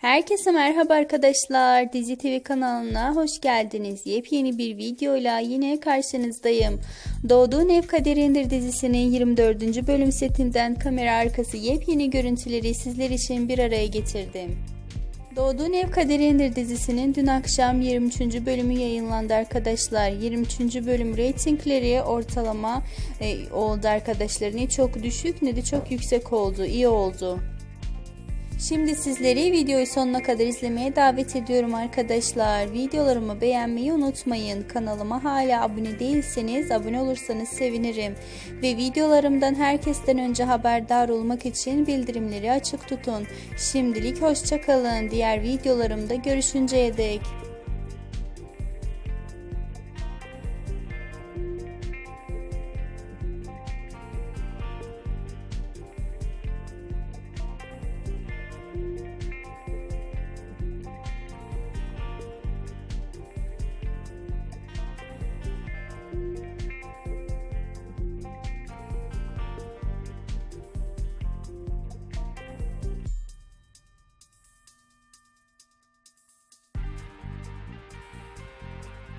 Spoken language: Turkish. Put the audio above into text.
Herkese merhaba arkadaşlar. Dizi TV kanalına hoş geldiniz. Yepyeni bir videoyla yine karşınızdayım. Doğduğun Ev Kaderindir dizisinin 24. bölüm setinden kamera arkası yepyeni görüntüleri sizler için bir araya getirdim. Doğduğun Ev Kaderindir dizisinin dün akşam 23. bölümü yayınlandı arkadaşlar. 23. bölüm reytingleri ortalama e, oldu arkadaşlar. Ne çok düşük ne de çok yüksek oldu. İyi oldu. Şimdi sizleri videoyu sonuna kadar izlemeye davet ediyorum arkadaşlar. Videolarımı beğenmeyi unutmayın. Kanalıma hala abone değilseniz abone olursanız sevinirim. Ve videolarımdan herkesten önce haberdar olmak için bildirimleri açık tutun. Şimdilik hoşçakalın. Diğer videolarımda görüşünceye dek.